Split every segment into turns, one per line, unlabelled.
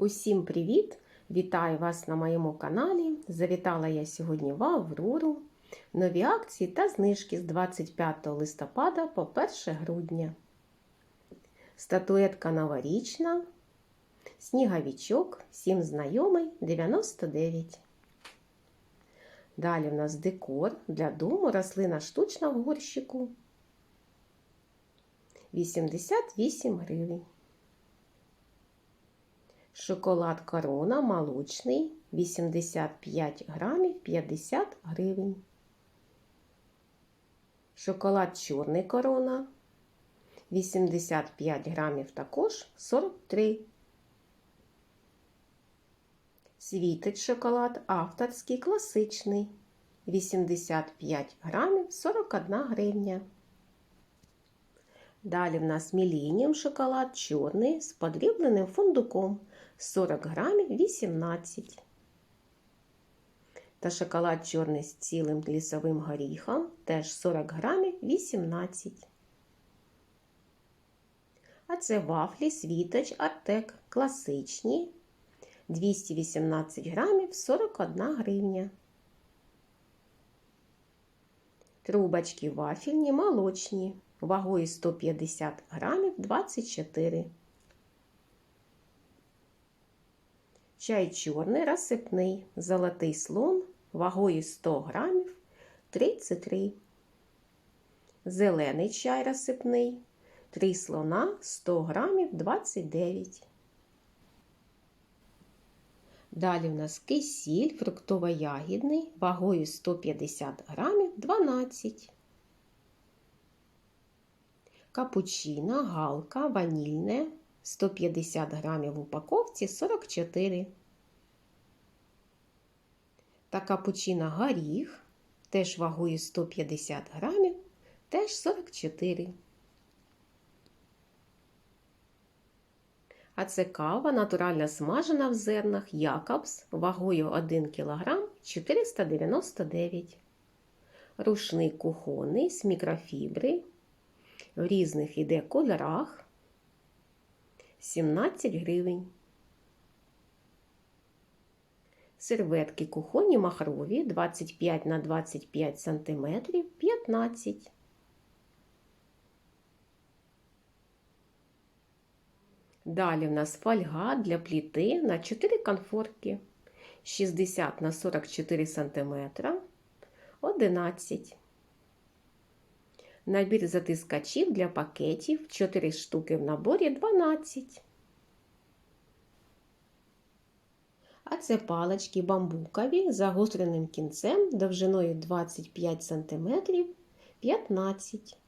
Усім привіт! Вітаю вас на моєму каналі. Завітала я сьогодні в Аврору. Нові акції та знижки з 25 листопада по 1 грудня. Статуетка новорічна. Сніговичок, всім знайомий 99. Далі в нас декор для дому, рослина штучна в горщику 88 гривень. Шоколад корона молочний 85 грамів 50 гривень. Шоколад чорний корона 85 грамів також 43. Світить шоколад авторський класичний 85 грамів 41 гривня. Далі в нас Міленіум шоколад чорний з подрібленим фундуком 40 грамів 18. Та шоколад чорний з цілим лісовим горіхом теж 40 грамів 18. А це вафлі світоч Артек класичні 218 грамів 41 гривня. Трубочки вафельні молочні вагою 150 грамів 24. Чай чорний розсипний, золотий слон вагою 100 грамів 33. Зелений чай розсипний 3 слона 100 грамів 29. Далі в нас кисіль фруктово-ягідний вагою 150 грамів 12. Капучино, галка, ванільне 150 грамів в упаковці 44. Та капучино горіх, теж вагою 150 грамів, теж 44. А це кава натурально смажена в зернах Якобс вагою 1 кг 499. Рушник кухонний з мікрофібри. В різних іде кольорах 17 гривень. Серветки кухонні махрові 25 на 25 см 15. Далі в нас фольга для пліти на 4 конфорки 60 на 44 см 11. Набір затискачів для пакетів 4 штуки в наборі 12. А це палички бамбукові з загостреним кінцем довжиною 25 см 15.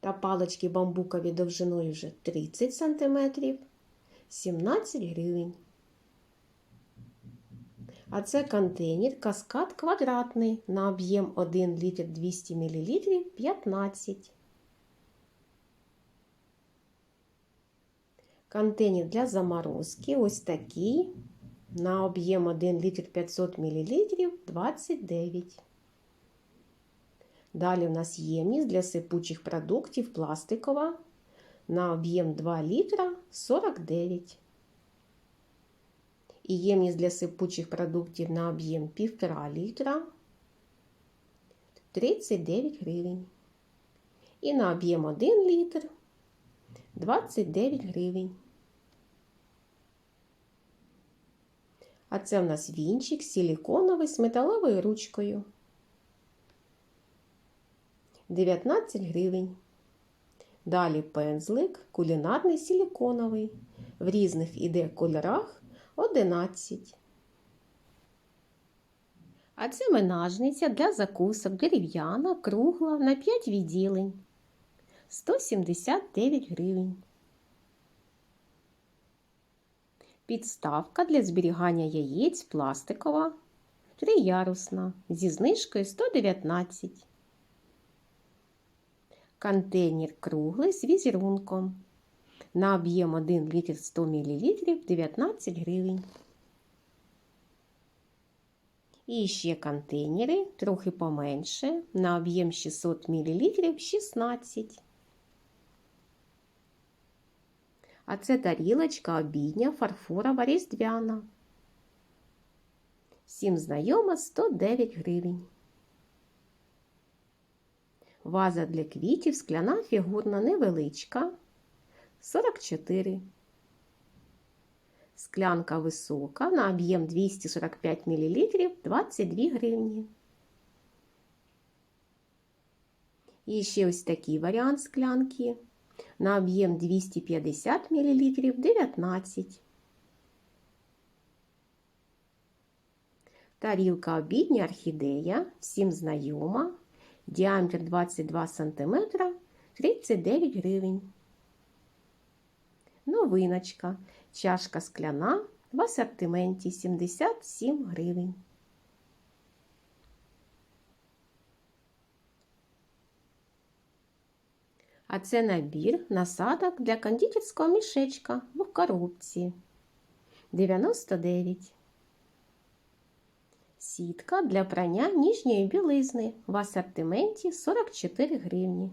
Та палички бамбукові довжиною вже 30 см 17 гривень. А це контейнер каскад квадратний на об'єм 1 літр 200 мл 15. Контейнер для заморозки ось такий. На об'єм 1 літр 500 мл 29. Далі у нас ємність для сипучих продуктів пластикова на об'єм 2 літра 49 і ємність для сипучих продуктів на об'єм 1,5 літра 39 гривень. І на об'єм 1 літр 29 гривень. А це в нас вінчик силіконовий з металовою ручкою. 19 гривень. Далі пензлик кулінарний силіконовий. В різних іде кольорах 11. А це менажниця для закусок дерев'яна, кругла на 5 відділень. 179 гривень. Підставка для зберігання яєць пластикова. Триярусна зі знижкою 119. Контейнер круглий з візерунком на об'єм 1 літр 100 мл 19 гривень. І ще контейнери, трохи поменше, на об'єм 600 мл 16. А це тарілочка обідня фарфорова різдвяна. Всім знайома 109 гривень. Ваза для квітів скляна фігурна невеличка 44. Склянка висока на об'єм 245 мл 22 гривні. І ще ось такий варіант склянки на об'єм 250 мл 19. Тарілка обідня орхідея, всім знайома, діаметр 22 см 39 гривень. Новиночка. Чашка скляна в асортименті 77 гривень. А це набір насадок для кондитерського мішечка в коробці 99. Сітка для прання ніжньої білизни в асортименті 44 гривні.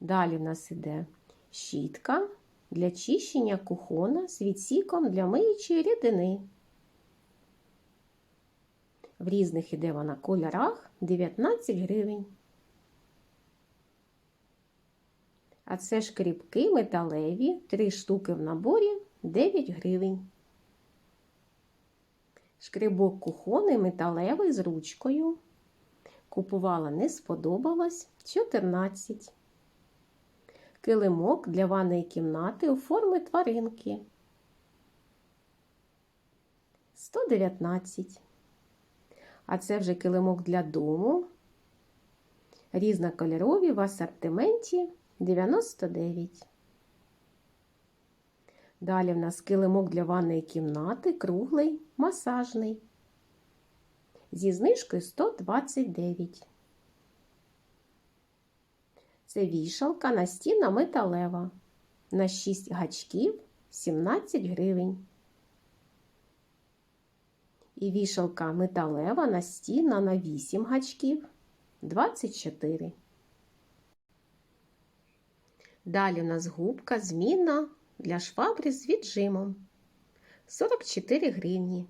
Далі в нас іде щітка для чищення кухона з відсіком для миючої рідини. В різних іде вона кольорах 19 гривень. А це шкрібки металеві, 3 штуки в наборі 9 гривень. Шкрибок кухонний металевий з ручкою. Купувала не сподобалось 14. Килимок для ванної кімнати у формі тваринки 119. А це вже килимок для дому. Різнокольорові в асортименті 99. Далі в нас килимок для ванної кімнати, круглий, масажний. Зі знижкою 129. Це вішалка настінна металева. На 6 гачків 17 гривень. І вішалка металева настінна на 8 гачків 24. Далі у нас губка змінна для швабри з віджимом 44 гривні.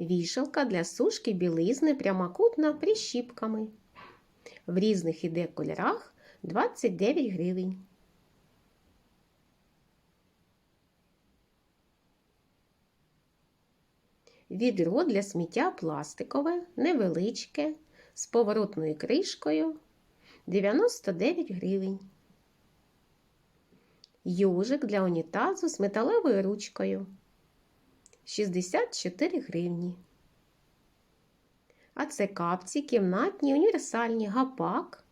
Вішалка для сушки білизни прямокутна прищіпками. В різних іде кольорах 29 гривень. Відро для сміття пластикове, невеличке, з поворотною кришкою 99 гривень. Йожик для унітазу з металевою ручкою 64 гривні. А це капці кімнатні універсальні гапак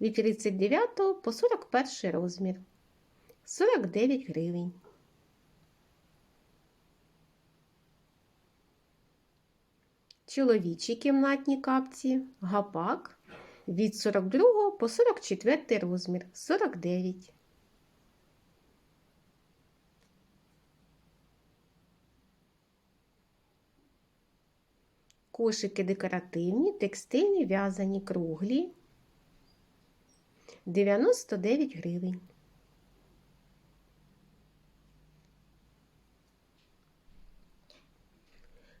від 39 по 41 розмір 49 гривень. Чоловічі кімнатні капці гапак від 42 по 44 розмір 49. Кошики декоративні, текстильні, в'язані, круглі 99 гривень.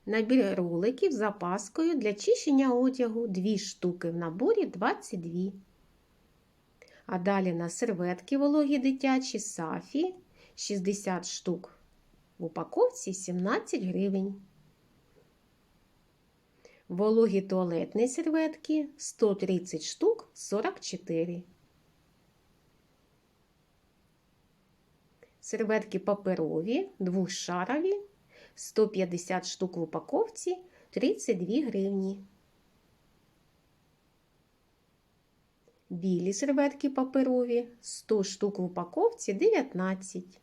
Набір роликів з запаскою для чищення одягу 2 штуки в наборі 22. А далі на серветки вологі дитячі сафі 60 штук. В упаковці 17 гривень. Вологі туалетні серветки 130 штук 44. Серветки паперові, двошарові 150 штук в упаковці 32 гривні. Білі серветки паперові 100 штук в упаковці 19.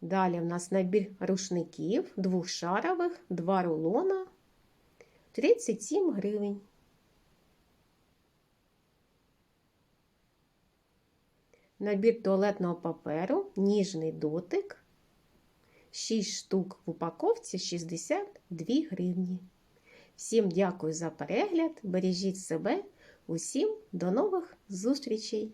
Далі в нас набір рушників двохшарових, 2 рулона 37 гривень. Набір туалетного паперу, ніжний дотик, 6 штук в упаковці 62 гривні. Всім дякую за перегляд, бережіть себе, усім до нових зустрічей!